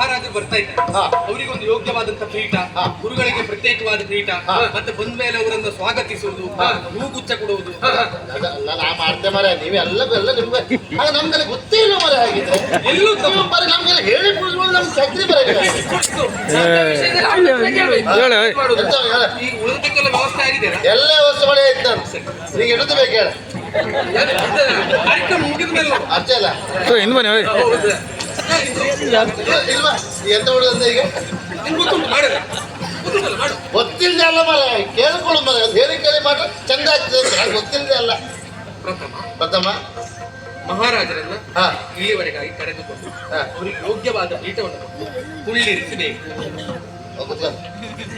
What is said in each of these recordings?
ಮಹಾರಾಜರು ಬರ್ತಾ ಇದ್ದಾರೆ. ಅವರಿಗೆ ಒಂದು ಯೋಗ್ಯವಾದಂತ ಪೀಠ. ಗುರುಗಳಿಗೆ ಪ್ರತ್ಯೇಕವಾದ ಪೀಠ. ಮತ್ತೆ ಬಂದ ಮೇಲೆ ಅವರನ್ನು ಸ್ವಾಗತಿಸುವುದು ಹೂಗುಚ್ಚ ಕೊಡುವುದು. ನಾ ಮಾಡ್ತೆ ಮರ ನೀವೆಲ್ಲ ಎಲ್ಲ ನಿಮ್ಗೆ ಆಗ ನಮ್ಗೆಲ್ಲ ಗೊತ್ತೇ ಇಲ್ಲ ಮರ ಎಲ್ಲೂ ನಮ್ಗೆಲ್ಲ ಹೇಳಿ ಕುಡಿದ್ಮೇಲೆ ನಮ್ಗೆ. ಈಗ ಉಳಿದಕ್ಕೆಲ್ಲ ವ್ಯವಸ್ಥೆ ಆಗಿದೆ ಎಲ್ಲ ವಸ್ತು ಮಳೆ ಇತ್ತು ನಾನು. ಈಗ ಹಿಡಿದು ಬೇಕು ಹೇಳ. ಕಾರ್ಯಕ್ರಮ ಮುಗಿದ ಮೇಲೆ ಅಷ್ಟೇ ಅಲ್ಲ ಬನ್ನಿ ಎಂತ ಮಾಡುದಂತ ಈಗ? ಗೊತ್ತಿಲ್ಲದೆ ಅಲ್ಲ ಮರ ಕೇಳಿಕೊಳ್ಳು ಮರ ಅದು ಹೇಳಿ ಕೇಳಿ ಮಾತ್ರ ಚಂದ ಆಗ್ತದೆ ಗೊತ್ತಿಲ್ಲದೆ ಅಲ್ಲ. ಪ್ರಥಮ. ಪ್ರಥಮ. ಮಹಾರಾಜರನ್ನ ಹಾ. ಇಲ್ಲಿವರೆಗಾಗಿ ಕರೆದುಕೊಂಡು ಅವರಿಗೆ ಯೋಗ್ಯವಾದ ಪೀಠವನ್ನು ಕುಳ್ಳಿರಿಸಬೇಕು.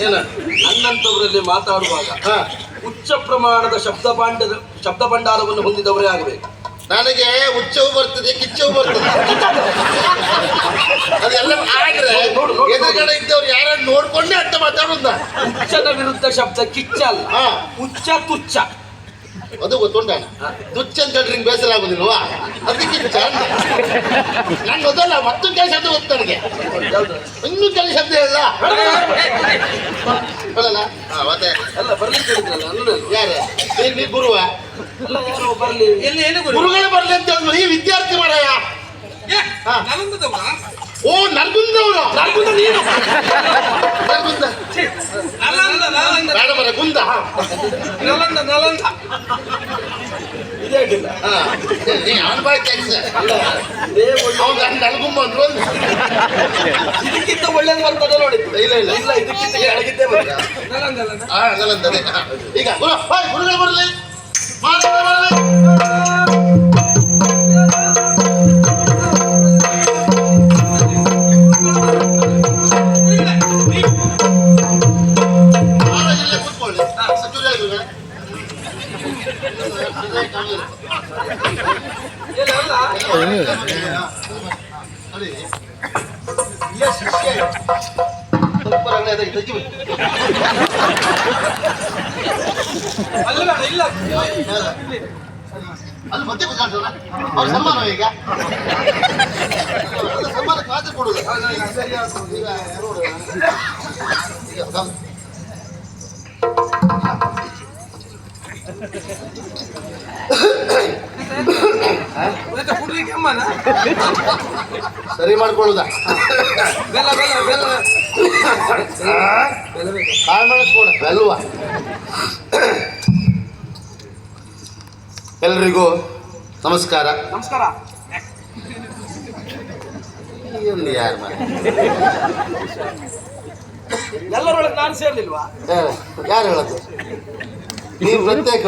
ಏನ ಮಾತಾಡುವಾಗ ಉಚ್ಚ ಪ್ರಮಾಣದ ಶಬ್ದ ಪಾಂಡದ ಶಬ್ದ ಭಂಡಾರವನ್ನು ಹೊಂದಿದವರೇ ಆಗಬೇಕು. ನನಗೆ ಉಚ್ಚವು ಬರ್ತದೆ ಕಿಚ್ಚವು ಬರ್ತದೆ. ಅದೆಲ್ಲ ಆದ್ರೆ ಎದುರುಗಡೆ ಇದ್ದವ್ರು ಯಾರನ್ನ ನೋಡ್ಕೊಂಡೇ ಅಂತ ಮಾತಾಡೋದ ಉಚ್ಚದ ವಿರುದ್ಧ ಶಬ್ದ ಕಿಚ್ಚ ಅಲ್ಲ ಉಚ್ಚ ತುಚ್ಚ. ಅದು ಗೊತ್ತುಂಟ? ದುಚ್ಚ ಅಂತ ಹೇಳಿದ್ರೆ ನಿಂಗೆ ಬೇಸರ ಆಗುದಿಲ್ವಾ? ಅದಕ್ಕೆ ಚಂದ ನಂಗೆ ಗೊತ್ತಲ್ಲ ಮತ್ತೊಂದು ಕೆಲಸ ಶಬ್ದ ಗೊತ್ತು ನನಗೆ. ಇನ್ನೂ ಕೆಲಸ ಶಬ್ದ ಇಲ್ಲ ಹಾ ಮತ್ತೆ? ಬರಲಿ ಬರ್ಲಿಕ್ಕೆ ಯಾರು? ನೀ ನೀ ಗುರುವ ಬರ್ಲಿ. ಎಲ್ಲಿ ಏನು ಗುರುಗಳೇ ಬರ್ಲಿ ಅಂತ ಹೇಳಿದ್ರು. ಈ ವಿದ್ಯಾರ್ಥಿ ಮಾರಾಯ. ಏ, ಹಾ. ನಲಂದದವ? ಓ ನರ್ಗುಂದವರು ನರ್ಗುಂದ ನೀನು. ನರ್ಗುಂದ. ನಲಂದ ನಲಂದ. ಬೇಡ ಬರ ಗುಂದ. ನಲಂದ ನಲಂದ. ಇದೇ ಆಗಿಲ್ಲ. ನೀ ಅವನ ಬಾಯಿ ಕೆಲಸ. ಅವ್ನು ಗಂಡ ನಲ್ಗುಂಬ ಅಂದ್ರು ಒಂದು. ಇದಕ್ಕಿಂತ ಒಳ್ಳೇದು ಬರ್ತದೆ ನೋಡಿ. ಇಲ್ಲ ಇಲ್ಲ. ಇಲ್ಲ ಇದಕ್ಕಿಂತ ಕೆಳಗಿದ್ದೇ ಬರ ನಲಂದ ನಲಂದ. ಈಗ ಗುರು ಗುರುಗಳು ಬರಲಿ. ಮಾತಾಡ ಬರಲಿ. ಅಲ್ಲ ಇಲ್ಲ ಅಲ್ಲಿ ಮತ್ತೆ ಕೂತ್ಕೊಂಡ್ರಲ್ಲ? ಅವ್ರ ಸನ್ಮಾನ ಈಗ ಅದು ಕಾದು ಕೊಡುದು ಈಗ ಅಮ್ಮನ ಸರಿ ಮಾಡ್ಕೊಳ್ಳುದ. ಬೆಲ್ಲ ಬೆಲ್ಲ ಬೆಲ್ಲ. ಕಾಳು ಕೊಡ ಬೆಲ್ವ ಎಲ್ರಿಗೂ ನಮಸ್ಕಾರ. ನಮಸ್ಕಾರ. ಒಂದು ಯಾರು ಮನೆ? ಎಲ್ಲರೊಳಗೆ ನಾನು ಸೇರ್ಲಿಲ್ವಾ? ಯಾರು ಹೇಳದ್ದು ನೀವು ಪ್ರತ್ಯೇಕ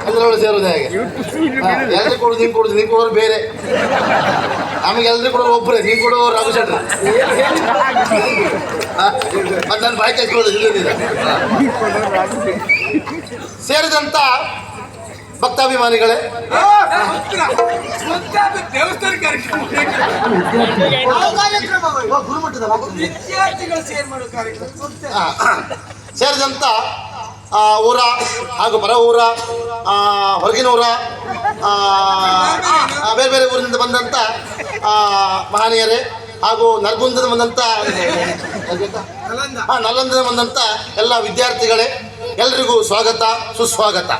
ಅದರೊಳಗೆ ಸೇರೋದು ಹೇಗೆ? ಎಲ್ಲರಿಗೂ ಕೊಡೋದು ನೀನು ಕೊಡೋದು ನೀನು ಕೊಡೋರು ಬೇರೆ. ನಮಗೆ ಎಲ್ಲರೂ ಕೊಡೋರು ಒಬ್ಬರೇ ನೀನು ಕೊಡೋರು ರಘು ಮತ್ತೆ ಅದು ನನ್ನ ಬಾಯಿ ಕಚ್ಕೊಳ್ಳೋದು ಇಲ್ಲದಿಲ್ಲ ಸೇರಿದಂಥ ಭಕ್ತಾಭಿಮಾನಿಗಳೇ ದೇವಸ್ಥಾನ ಕಾರ್ಯಕ್ರಮ ಗುರುಮಟ್ಟದ ವಿದ್ಯಾರ್ಥಿಗಳು ಸೇರ್ ಮಾಡೋ ಕಾರ್ಯಕ್ರಮ ಸೇರಿದಂಥ ಊರ ಹಾಗೂ ಬರ ಊರ ಹೊರಗಿನ ಊರ ಬೇರೆ ಬೇರೆ ಊರಿಂದ ಬಂದಂಥ ಮಹನೀಯರೇ ಹಾಗೂ ನರ್ಗುಂದದ ಬಂದಂಥ ಹಾಂ ನಲ್ಲಂದದ ಬಂದಂಥ ಎಲ್ಲ ವಿದ್ಯಾರ್ಥಿಗಳೇ, ಎಲ್ರಿಗೂ ಸ್ವಾಗತ, ಸುಸ್ವಾಗತ.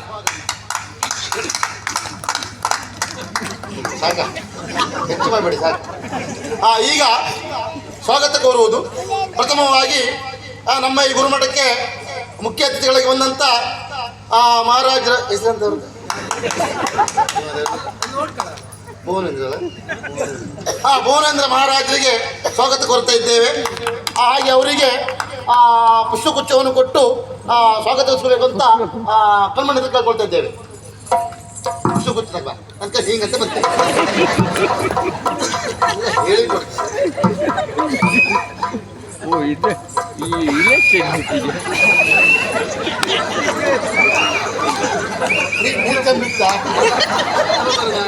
ಸಾಕ? ಹೆಚ್ಚು ಮಾಡಬೇಡಿ, ಸಾಕು? ಈಗ ಸ್ವಾಗತ ಕೋರುವುದು ಪ್ರಥಮವಾಗಿ ನಮ್ಮ ಈ ಗುರುಮಠಕ್ಕೆ ಮುಖ್ಯ ಅತಿಥಿಗಳಿಗೆ ಬಂದಂಥ ಆ, ಮಹಾರಾಜರ ಹೆಸರಂತವ್ರು ಭುವನೇಂದ್ರ? ಹಾ ಭುವನೇಂದ್ರ ಮಹಾರಾಜರಿಗೆ ಸ್ವಾಗತ ಕೋರ್ತಾ ಇದ್ದೇವೆ. ಹಾಗೆ ಅವರಿಗೆ ಆ, ಪುಷ್ಪಗುಚ್ಛವನ್ನು ಕೊಟ್ಟು ಆ, ಸ್ವಾಗತಿಸಬೇಕು ಅಂತ ಕಲ್ಮಣ್ಣ ಕೇಳ್ಕೊಳ್ತಾ ಇದ್ದೇವೆ. ಪುಷ್ಪಗುಚ್ಛ ಕೈ ಹೀಗಂತ ಕೊಡಿ. ಓ ಇದು ಈ ಇಲೆಕ್ಷನ್ ಮೀಟಿಗೆ ನೀ- ನೀರು ಕಂಬಿತ್ತ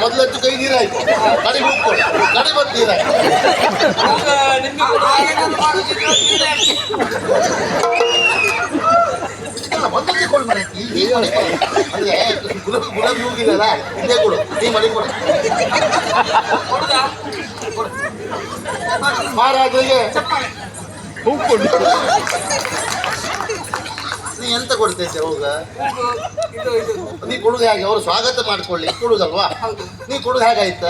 ಮೊದಲತ್ತು ಕೈ ನೀರಾಯ್ತು ಕಡಿ ಉಪ್ಪು ಕಡಿ ಬಂದು ನೀರಾಯ್ತು ಅಲ್ಲ, ಒಂದಕ್ಕೆ ಕೊಡು ಮನೆ ಈ- ಈ ಮನೆ ಕೊಡು. ಅಂದ್ರೆ ಗುಲಾಬಿ ಗುಲಾಬಿ ಹೋಗಿಲ್ಲಲ್ಲ ಇದೇ ಕೊಡು ಈ ಮನೆ ಕೊಡು ಕೊಡು. ಮಹಾರಾಜರಿಗೆ ಹೂ ಕೊಡು ನೀ ಎಂತ ಕೊಡ್ತಾ ಇದ್ದೆ ಹೋಗ? ನೀ ಕೊಡುದು ಹೇಗೆ ಅವರು ಸ್ವಾಗತ ಮಾಡ್ಕೊಳ್ಳಿ ಕೊಡುದಲ್ವಾ? ನೀ ಕೊಡುದು ಹೇಗಾಯ್ತ?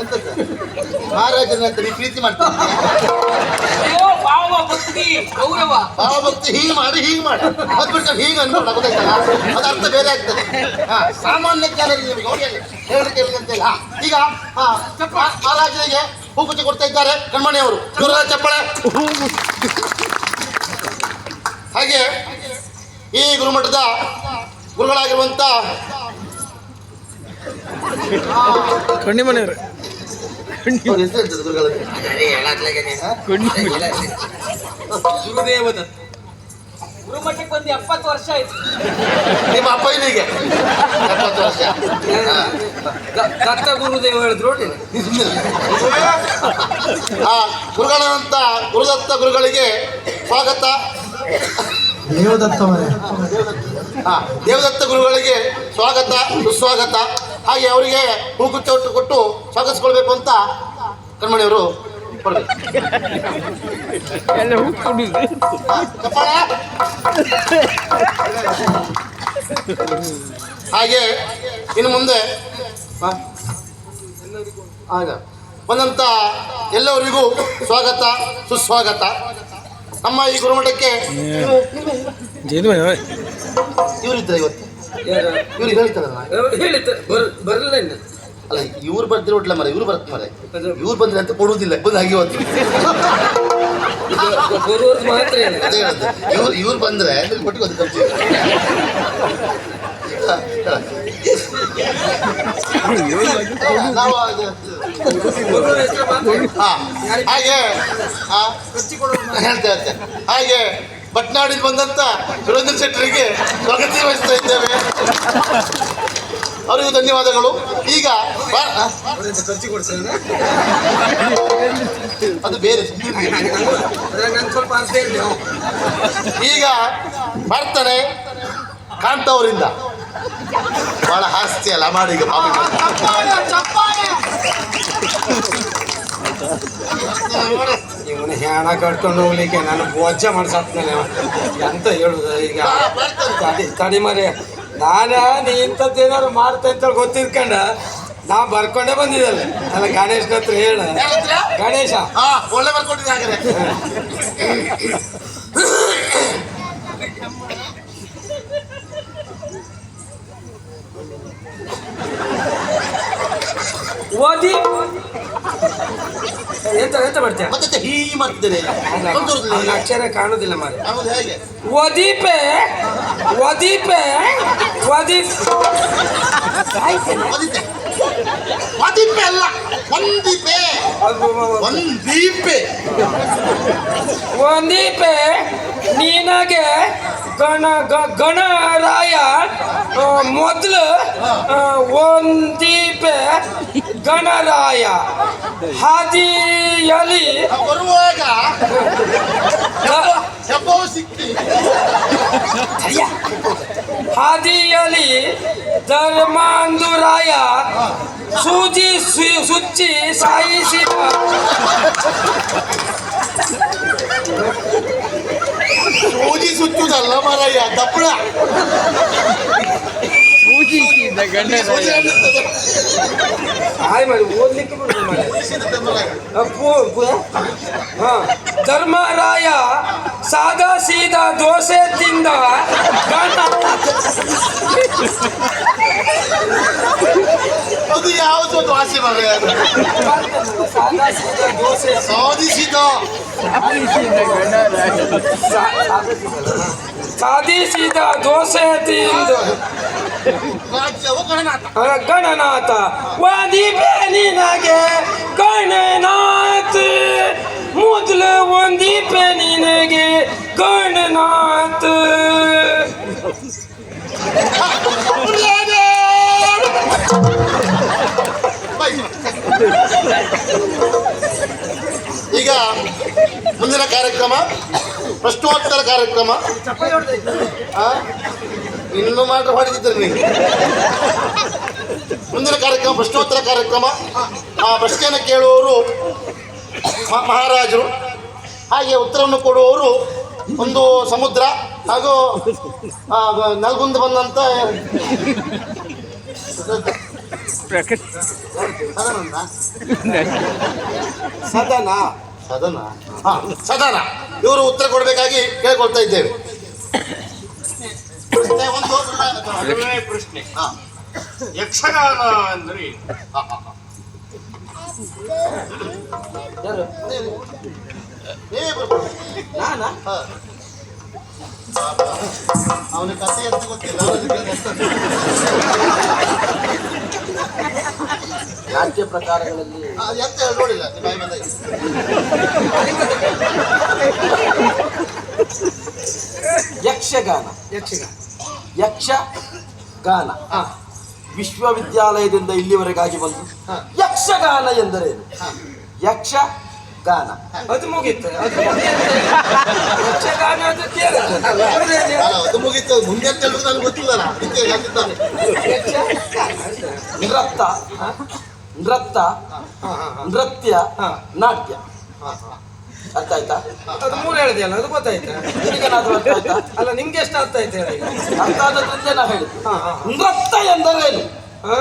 ಮಹಾರಾಜನ ನೀ ಪ್ರೀತಿ ಮಾಡ್ತೀನಿ ಭಾವಭಕ್ತಿ ಗೌರವ. ಭಾವ ಭಕ್ತಿ ಹೀಗೆ ಮಾಡಿ ಹೀಗೆ ಮಾಡಿ. ಅದು ಬಿಟ್ಟು ಹೀಗೆ ಅನ್ಕೊಂಡು ಗೊತ್ತಾಯ್ತಲ್ಲ? ಅದು ಅರ್ಥ ಬೇರೆ ಆಗ್ತದೆ. ಹಾ ಸಾಮಾನ್ಯ ಜನರಿಗೆ ನಿಮಗೆ ಹೇಳಿದಂತಿಲ್ಲ ಹಾ ಈಗ ಹಾ ಮಾ- ಮಹಾರಾಜರಿಗೆ ಹೂಗುಚ್ಚಿ ಕೊಡ್ತಾ ಇದ್ದಾರೆ ಕಣ್ಮಣಿಯವರು. ಜೋರಾದ ಚಪ್ಪಳೆ. ಹಾಗೆ ಈ ಗುರುಮಠದ ಗುರುಗಳಾಗಿರುವಂತ ಕಣ್ಣಿ ಮನೆಯವ್ರೆ ಅವ್ರ. ಹೆಸರು ಎಂತದು ಗುರುಗಳದ್ದು? ಕಣ್ಣಿ ಗುರುದೇವದ ಗುರುಮಠಕ್ಕೆ ಬಂದು ಎಪ್ಪತ್ತು ವರ್ಷ ಆಯ್ತು. ನಿಮ್ಮ ಅಪ್ಪನಿಗೆ ಎಪ್ಪತ್ತು ವರ್ಷ. ಹಾ. ದತ್ತ ಗುರುದೇವ ಹೇಳಿದ್ರು ನೀ ಸುಮ್ಮನೆ ಆ ಗುರುಗಳಂತ ಗುರುದತ್ತ ಗುರುಗಳಿಗೆ ಸ್ವಾಗತ. ಹಾ ದೇವದತ್ತ ಗುರುಗಳಿಗೆ ಸ್ವಾಗತ ಸುಸ್ವಾಗತ. ಹಾಗೆ ಅವರಿಗೆ ಹೂಗುಚ್ಚ ಒಟ್ಟು ಕೊಟ್ಟು ಸ್ವಾಗತಿಸ್ಕೊಳ್ಬೇಕು ಅಂತ ಕಣ್ಮಣಿಯವರು ಹಾಗೆ ಇನ್ನು ಮುಂದೆ? ಆಗ ಬಂದಂತ ಎಲ್ಲರಿಗೂ ಸ್ವಾಗತ ಸುಸ್ವಾಗತ. ನಮ್ಮ ಈ ಗುರುಮಠಕ್ಕೆ ಇವರಿದ್ದಾರೆ ಇವತ್ತು. ಇವ್ರಿಗೆ ಹೇಳ್ತಾರಲ್ಲ. ಹೇಳಿತ್ತು ಬರಲಿಲ್ಲ ಇನ್ನು. ಅಲ್ಲ ಇವ್ರು ಬರ್ದಿರೋ ಒಟ್ಲ ಮರ ಇವ್ರು ಬರ್ತ ಮರ ಇವ್ರು ಬಂದ್ರೆ ಅಂತ ಕೊಡುವುದಿಲ್ಲ ಬಂದು ಹಾಗೆ ಬರುವವ್ರದ್ದು ಮಾತ್ರ ಏನು? ಅದೇ ಹೇಳೋದು. ಇವ್ರು ಇವ್ರು ಬಂದ್ರೆ ನಿಮ್ಗೆ ಕೊಟ್ಟಿಗೆ ಒಂದು ಖರ್ಚು ಇಲ್ಲ. ನಾವು ಅದು- ಬರುವವ್ರ ಹೆಸರು ಮಾತ್ರ. ಹಾ, ಹಾಗೆ. ಹಾ, ಹೇಳ್ತೆ ಹೇಳ್ತೆ. ಹಾಗೆ. ಬಟ್ನಾಡಿಗೆ ಬಂದಂತ ಸುರೇಂದ್ರ ಶೆಟ್ಟರಿಗೆ ಸ್ವಾಗತ ವಹಿಸ್ತಾ ಇದ್ದೇವೆ. ಅವರಿಗೂ ಧನ್ಯವಾದಗಳು. ಈಗ ಅದು ಬೇರೆ. ಈಗ ಬರ್ತಾರೆ ಕಾಂತವರಿಂದ. ಬಹಳ ಹಾಸ್ತಿ ಅಲ್ಲ ಮಾಡಿ ಇವನು ಹೆಣ ಕಟ್ಕೊಂಡು ಹೋಗ್ಲಿಕ್ಕೆ ನಾನು ಬೋಜ ಮಾಡ್ಸಾಕ್ತೇನೆ. ಎಂತ ಹೇಳುದು ಈಗ? ತಡಿ ತಡಿ ಮರಿ ನಾನ ನೀ ಇಂಥದ್ದೇನಾದ್ರು ಮಾಡ್ತಾ ಅಂತ ಗೊತ್ತಿದ್ಕೊಂಡ ನಾ ಬರ್ಕೊಂಡೇ ಬಂದಿದ್ದಲ್ಲ ಅಲ್ಲ ಗಣೇಶನ ಹತ್ರ ಹೇಳ. ಗಣೇಶ. ಒಳ್ಳೆ ಓದಿ ಎಂತ ಎಂತ ಮಾಡ್ತೀಯ? ಮತ್ತೆ ಹೀ ಮಾಡ್ತಿದ್ದೇನೆ. ಅಕ್ಷರ ಕಾಣುದಿಲ್ಲ ಮಾರಿ ವದೀಪೆ ಹೇಗೆ? ಒದೀಪೆ ಒದೀಪೆ ಒದೀಪ್ ಒದಿತೆ ಒದಿಪೆ ಅಲ್ಲ ಒಂದಿಪೆ ಒಂದೀಪೆ ಒಂದೀಪೆ ನಿನಗೆ ಗಣ ಗ- ಗಣರಾಯ ಮೊದಲು ಒಂದೀಪೆ ಗಣರಾಯ ಹಾದಿಯಲ್ಲಿ ಬರುವಾಗ ಗ- ಶಬೋ ಸಿಕ್ಕಿ ಹಾದಿಯಲ್ಲಿ ಧರ್ಮಾಂಧುರಾಯ ಸೂಜಿ ಸು- ಸುಚ್ಚಿ ಸಾಯಿಸಿದ ಸೂಜಿ ಸುಚ್ಚುದಲ್ಲ ಮರಯ್ಯ ದಪ್ಪಳ ಪೂಜಿಸಿದ ಗಂಡ ಸೂಜಿ ಅನ್ನಿಸ್ತದೆ. ಹಾಯ್ ಮಾಡಿ ಓದ್ಲಿಕ್ಕೆ ಬರುದು ಮಾಡಿ ಬಿಸಿದ ಮರ. ಅಪ್ಪು ಹಾ ಧರ್ಮರಾಯ ಸಾದಾ ಸೀದಾ ದೋಸೆ ತಿಂದ ಗಣ ಅದು ಯಾವುದು ಒಂದು ವಾಸಿ ಮಗ ಅದು ಸಾದಾ ಸೀದಾ ದೋಸೆ ಸಾಧಿಸಿದ ರಾಜ್ಯವು ಗಣನಾಥ ಆ, ಗಣನಾಥ ಒಂದಿಪೆ ನಿನಗೆ ಗಣನಾಥ. ಮೊದಲು ಒಂದಿಪೆ ನಿನಗೆ ಗಣನಾಥ. ಈಗ ಮುಂದಿನ ಕಾರ್ಯಕ್ರಮ. ಪ್ರಶ್ನೋತ್ತರ ಕಾರ್ಯಕ್ರಮ? ಇನ್ನು ಮಾತ್ರ ಹೊಡೆದಿದ್ದೀರಿ ನೀವು. ಮುಂದಿನ ಕಾರ್ಯಕ್ರಮ ಪ್ರಶ್ನೋತ್ತರ ಕಾರ್ಯಕ್ರಮ. ಆ ಪ್ರಶ್ನೆಯನ್ನು ಕೇಳುವವರು ಮಹಾರಾಜರು. ಹಾಗೆ ಉತ್ತರವನ್ನು ಕೊಡುವವರು ಒಂದು ಸಮುದ್ರ ಹಾಗೂ ನಲ್ಗುಂದ ಸದನಂದ? ಸದನ ಸದನ? ಹಾ ಸದನ. ಇವರು ಉತ್ತರ ಕೊಡಬೇಕಾಗಿ ಕೇಳ್ಕೊಳ್ತಾ ಇದ್ದೇವೆ. ಪ್ರಶ್ನೆ ಒಂದು. ಮೊದಲನೇ ಪ್ರಶ್ನೆ. ಹಾ, ಯಕ್ಷಗಾನ ಅಂದ್ರೆ ಹಾ, ಹಾ. ನೀವೇ ಬರ್ಬೋದು. ನಾನಾ? ಹಾ. ಅವನ ಕಥೆ ಅಂತ ಗೊತ್ತಿಲ್ಲ. ನಾಟ್ಯ ಪ್ರಕಾರಗಳಲ್ಲಿ ಎಂತ ಹೇಳಿ ನೋಡಿಲ್ಲ. ಯಕ್ಷಗಾನ ಯಕ್ಷಗಾನ. ಯಕ್ಷ ಗಾನ. ಹಾ ವಿಶ್ವವಿದ್ಯಾಲಯದಿಂದ ಇಲ್ಲಿವರೆಗಾಗಿ ಬಂದು ಹಾ. ಯಕ್ಷಗಾನ ಎಂದರೇನು? ಯಕ್ಷ ಗಾನ ಅದು ಮುಗೀತು ಅದು ಮುಗೀತು. ಯಕ್ಷಗಾನ ಅದು ಅಲ್ಲ, ಅದು ಮುಗೀತು ಮುಂದೆ ಅಂತ ಹೇಳುದು ನನಗೆ ಗೊತ್ತಿಲ್ಲ ನಾ. ಅದಕ್ಕೆ ಹೇಳ್ತಿದ್ದಾನೆ. ನೃತ್ತ ನೃತ್ಯ. ನಾಟ್ಯ ಹಾ, ಹಾ. ಅರ್ಥ ಆಯ್ತಾ ಅದು ಮೂರು ಹೇಳಿದೆಯಲ್ಲ ಅದು ಗೊತ್ತಾಯ್ತು ನಿನಗೇನಾದ್ರೂ ಅರ್ಥ ಆಯ್ತಾ ಅಲ್ಲ ನಿಮ್ಗೆ ಎಷ್ಟು ಅರ್ಥ ಆಯ್ತು ಹೇಳಿ ಅರ್ಥ ಆದದ್ರಿಂದ ನಾ ಹೇಳಿದ್ದು. ನೃತ್ಯ ಎಂದರೇನು ಹಾ?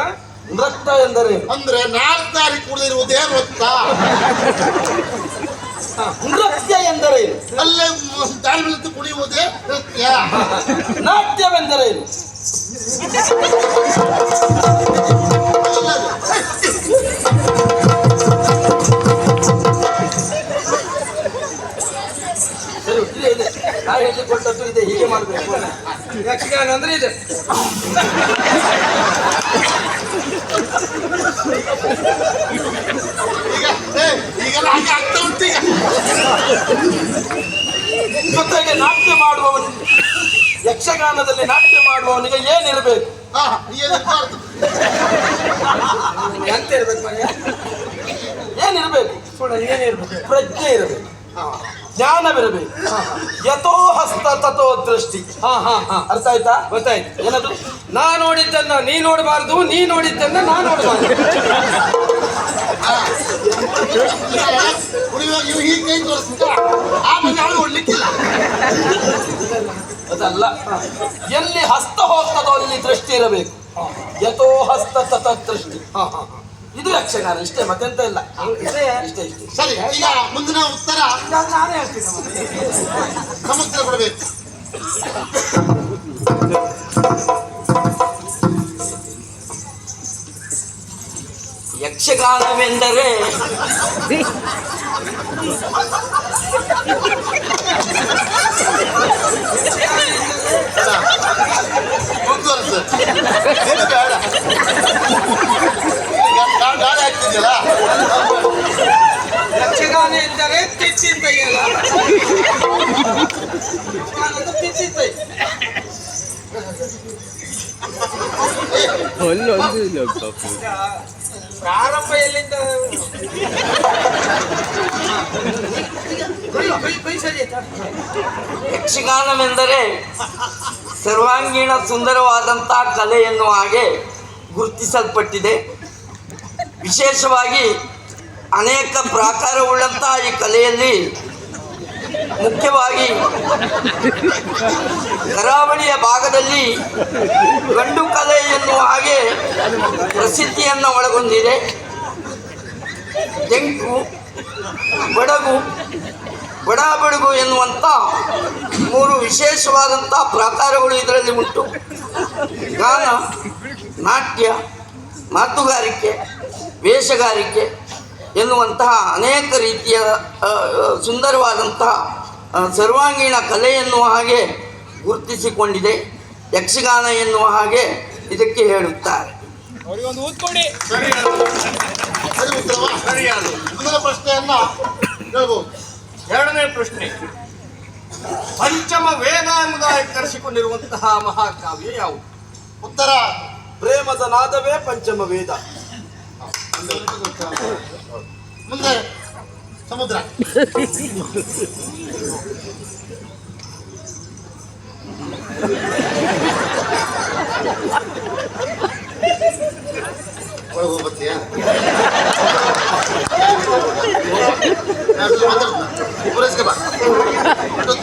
ನೃತ್ಯ ಎಂದರೇನು ಅಂದ್ರೆ ನಾಲ್ಕು ತಾರೀಕು ಕುಡಿದಿರುವುದೇ ಗೊತ್ತಾ ನೃತ್ಯ ಎಂದರೇನು ಅಲ್ಲೇ ಮ- ದಾರಿ ಮೇಲೆ ಕುಡಿಯುವುದೇ ನೃತ್ಯ. ನಾಟ್ಯವೆಂದರೇನು ಇದೆ ನಾ ಹೇಳಿಕೊಟ್ಟದ್ದು ಇದೆ ಹೀಗೆ ಮಾಡಬೇಕು. ಯಕ್ಷಗಾನ ಅಂದ್ರೆ ಇದೆ. ಜೊತೆಗೆ ನಾಟ್ಯ ಮಾಡುವವನಿಗೆ ಯಕ್ಷಗಾನದಲ್ಲಿ ನಾಟ್ಯ ಮಾಡುವವನಿಗೆ ಏನಿರಬೇಕು? ಎಂತ ಇರ್ಬೇಕು ಮನೆ ಏನಿರಬೇಕು? ಪ್ರಜ್ಞೆ ಇರಬೇಕು. ಹಾ. ಜ್ಞಾನವಿರಬೇಕು. ಯಥೋ ಹಸ್ತ ತಥೋ ದೃಷ್ಟಿ. ಹಾ ಹಾ ಹಾ. ಅರ್ಥ ಆಯ್ತಾ? ಗೊತ್ತಾಯ್ತು. ಏನದು? ನಾ ನೋಡಿದ್ದನ್ನ ನೀ ನೋಡಬಾರ್ದು ನೀ ನೋಡಿದ್ದನ್ನ ನಾ ನೋಡಬಾರ್ದು. ಅದಲ್ಲ ಎಲ್ಲಿ ಹಸ್ತ ಹೋಗ್ತದೋ ಅಲ್ಲಿ ದೃಷ್ಟಿ ಇರಬೇಕು. ಯಥೋ ಹಸ್ತ ತಥ ದೃಷ್ಟಿ. ಹಾ ಹಾ. ಇದು ಯಕ್ಷಗಾನ ಇಷ್ಟೇ ಮತ್ತೆಂತ ಇಲ್ಲ. ಇಷ್ಟೇ ಇಷ್ಟೇ ಇಷ್ಟೇ. ಸರಿ ಈಗ ಮುಂದಿನ ಉತ್ತರ. ನಾನು ನಾನೇ ಹೇಳ್ತೀನಿ. ಸಮುದ್ರ ಕೊಡಬೇಕು. ಯಕ್ಷಗಾನವೆಂದರೆ ಮುಂದುವರೆಸು ಅಲ್ಲೊಂದು ಇಲ್ಲ ಪಾಪ ಪ್ರಾರಂಭ ಎಲ್ಲಿಂದ? ಯಕ್ಷಗಾನವೆಂದರೆ ಸರ್ವಾಂಗೀಣ ಸುಂದರವಾದಂತಹ ಕಲೆ ಎನ್ನುವ ಹಾಗೆ ಗುರುತಿಸಲ್ಪಟ್ಟಿದೆ ವಿಶೇಷವಾಗಿ ಅನೇಕ ಪ್ರಾಕಾರವುಳ್ಳಂತಹ ಈ ಕಲೆಯಲ್ಲಿ ಮುಖ್ಯವಾಗಿ ಕರಾವಳಿಯ ಭಾಗದಲ್ಲಿ ಗಂಡು ಕಲೆ ಎನ್ನುವ ಹಾಗೆ ಪ್ರಸಿದ್ಧಿಯನ್ನು ಒಳಗೊಂಡಿದೆ. ತೆಂಕು ಬಡಗು, ಬಡಾಬಡಗು ಎನ್ನುವಂಥ ಮೂರು ವಿಶೇಷವಾದಂಥ ಪ್ರಾಕಾರಗಳು ಇದರಲ್ಲಿ ಉಂಟು. ಗಾನ, ನಾಟ್ಯ, ಮಾತುಗಾರಿಕೆ, ವೇಷಗಾರಿಕೆ ಎನ್ನುವಂತಹ ಅನೇಕ ರೀತಿಯ ಸುಂದರವಾದಂತಹ ಸರ್ವಾಂಗೀಣ ಕಲೆ ಎನ್ನುವ ಹಾಗೆ ಗುರುತಿಸಿಕೊಂಡಿದೆ. ಯಕ್ಷಗಾನ ಎನ್ನುವ ಹಾಗೆ ಇದಕ್ಕೆ ಹೇಳುತ್ತಾರೆ. ಎರಡನೇ ಪ್ರಶ್ನೆ. ಪಂಚಮ ವೇದ ಎಂಬುದಾಗಿ ಕರೆಸಿಕೊಂಡಿರುವಂತಹ ಮಹಾಕಾವ್ಯ ಯಾವುದು? ಉತ್ತರ ಪ್ರೇಮದ ನಾದವೇ ಪಂಚಮ ವೇದ. ಮುಂದೆ ಸಮುದ್ರ. ಒಳಗೆ ಹೋಗ್ಬತ್ತೀಯಾ?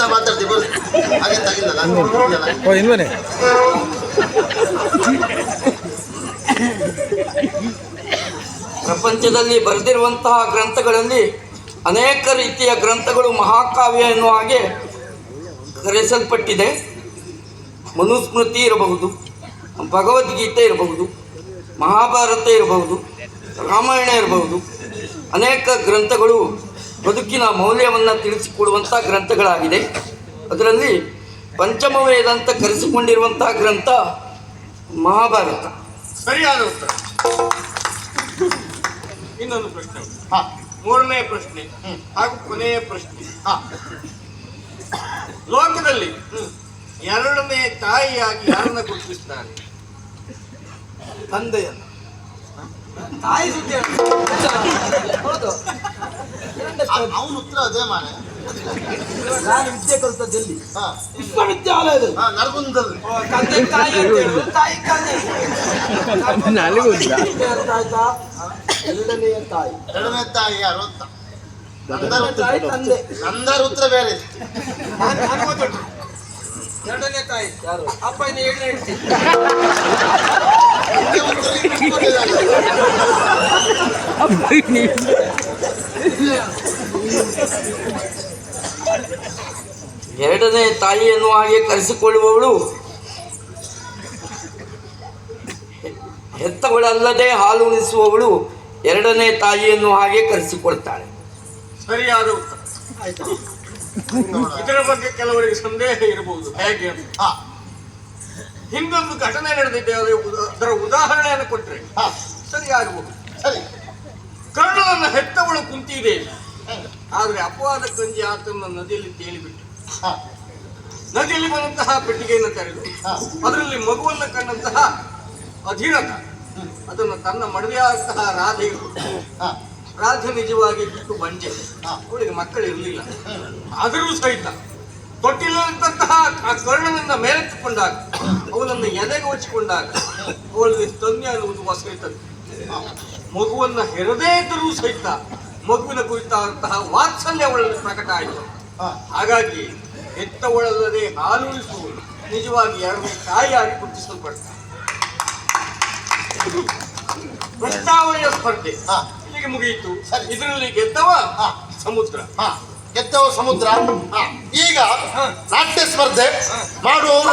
ಮಾತಾಡ್ತೀವಿ ಹಾಗೆ ತಾಗಿಲ್ಲಲ್ಲ ಓ ಇನ್ವನೇ ಪ್ರಪಂಚದಲ್ಲಿ ಬರೆದಿರುವಂತಹ ಗ್ರಂಥಗಳಲ್ಲಿ ಅನೇಕ ರೀತಿಯ ಗ್ರಂಥಗಳು ಮಹಾಕಾವ್ಯ ಎನ್ನುವ ಹಾಗೆ ಕರೆಸಲ್ಪಟ್ಟಿದೆ. ಮನುಸ್ಮೃತಿ ಇರಬಹುದು, ಭಗವದ್ಗೀತೆ ಇರಬಹುದು, ಮಹಾಭಾರತ ಇರಬಹುದು, ರಾಮಾಯಣ ಇರಬಹುದು. ಅನೇಕ ಗ್ರಂಥಗಳು ಬದುಕಿನ ಮೌಲ್ಯವನ್ನು ತಿಳಿಸಿಕೊಡುವಂಥ ಗ್ರಂಥಗಳಾಗಿದೆ. ಅದರಲ್ಲಿ ಪಂಚಮ ವೇದ ಅಂತ ಕರೆಸಿಕೊಂಡಿರುವಂತಹ ಗ್ರಂಥ ಮಹಾಭಾರತ. ಸರಿಯಾದ ಉತ್ತರ. ಇನ್ನೊಂದು ಪ್ರಶ್ನೆ ಉಂಟು. ಹಾ. ಮೂರನೇ ಪ್ರಶ್ನೆ ಹಾಗೂ ಕೊನೆಯ ಪ್ರಶ್ನೆ. ಹಾ. ಲೋಕದಲ್ಲಿ ಎರಡನೇ ತಾಯಿಯಾಗಿ ಯಾರನ್ನ ಗುರುತಿಸ್ತಾರೆ? ತಂದೆಯನ್ನು. ತಾಯಿ ಸುದ್ದಿ ಹೌದು. ಅವನ ಉತ್ತರ ಅದೇ ಮಾನೆ ನಾನು ವಿದ್ಯೆ ಕಲಿತದ್ದಲ್ಲಿ ವಿಶ್ವವಿದ್ಯಾಲಯದಲ್ಲಿ. ಹಾ ನರಗುಂದಲ್ಲಿ ತಂದೆ ತಾಯಿ ಅಂತ ಹೇಳುದು, ತಾಯಿ ಉದ್ದ ಆಯ್ತಾ ಎರಡನೆಯ ತಾಯಿ. ಎರಡನೇ ತಾಯಿ ಯಾರು ಅಂತ? ತಂದೆ. ನಂದರ ಉತ್ತರ ಬೇರೆ ಎರಡನೇ ತಾಯಿ. ಯಾರು? ಅಪ್ಪ ಇನ್ನು ಏಳನೇ ಎರಡನೇ ತಾಯಿ. ಎನ್ನುವ ಹಾಗೆ ಕರೆಸಿಕೊಳ್ಳುವವಳು ಹೆತ್ತವಳಲ್ಲದೆ ಹಾಲು ಉಣಿಸುವವಳು ಎರಡನೇ ತಾಯಿಯನ್ನು ಹಾಗೆ ಕರೆಸಿಕೊಳ್ತಾಳೆ. ಸರಿಯಾದ ಉತ್ತರ. ಇದರ ಬಗ್ಗೆ ಕೆಲವರಿಗೆ ಸಂದೇಹ ಇರಬಹುದು. ಹೇಗೆ ಅಂತ. ಹಾ. ಹಿಂದೊಂದು ಘಟನೆ ನಡೆದಿದೆ. ಅದರ ಉದಾಹರಣೆಯನ್ನು ಕೊಟ್ಟರೆ ಹಾ. ಸರಿಯಾಗಬಹುದು ಸರಿ. ಕರ್ಣನನ್ನ ಹೆತ್ತವಳು ಕುಂತಿದೆ. ಆದ್ರೆ ಅಪವಾದ ಕಂಜಿ ಆತನ ನದಿಯಲ್ಲಿ ತೇಲಿಬಿಟ್ಟು ಹಾ. ನದಿಯಲ್ಲಿ ಬಂದಂತಹ ಪೆಟ್ಟಿಗೆಯನ್ನು ತೆರೆದು ಹಾ. ಅದರಲ್ಲಿ ಮಗುವನ್ನ ಕಂಡಂತಹ ಅಧೀರಥ ಅದನ್ನು ತನ್ನ ಮಡದಿಯಾದಂತಹ ರಾಧೆಯು ರಾಧೆ ನಿಜವಾಗಿ ಬಿಟ್ಟು ಬಂಜೆ. ಅವಳಿಗೆ ಮಕ್ಕಳು ಇರಲಿಲ್ಲ ಆದರೂ ಸಹಿತ ತೊಟ್ಟಿಲ್ಲದಂತಹ ಆ ಕರ್ಣನಿಂದ ಮೇಲೆತ್ತಿಕೊಂಡಾಗ ಅವನನ್ನು ಎದೆಗೆ ಹೊಚ್ಚಿಕೊಂಡಾಗ ಅವಳಿಗೆ ಸ್ತನ್ಯ ಅನ್ನುವುದು ಹೊಸೈತದೆ ಮಗುವನ್ನ ಹೆರದೇ ಇದ್ದರೂ ಸಹಿತ ಮಗುವಿನ ಕುರಿತಾದಂತಹ ವಾತ್ಸಲ್ಯ ಅವಳಲ್ಲಿ ಪ್ರಕಟ ಆಯಿತು. ಹಾಗಾಗಿ ಹೆತ್ತವಳಲ್ಲದೆ ಹಾಲುಳಿಸುವ ನಿಜವಾಗಿ ಎರಡನೇ ತಾಯಿಯಾಗಿ ಗುರುತಿಸಲ್ಪಡ್ತಾರೆ ಪ್ರಸ್ತಾವನೆಯ ಸ್ಪರ್ಧೆ. ಹಾ. ಇಲ್ಲಿಗೆ ಮುಗಿಯಿತು. ಸರಿ. ಇದರಲ್ಲಿ ಗೆದ್ದವ ಹಾ. ಸಮುದ್ರ. ಹಾ. ಗೆದ್ದವ ಸಮುದ್ರ. ಹಾ. ಈಗ ನಾಟ್ಯ ಸ್ಪರ್ಧೆ ಮಾಡುವವರು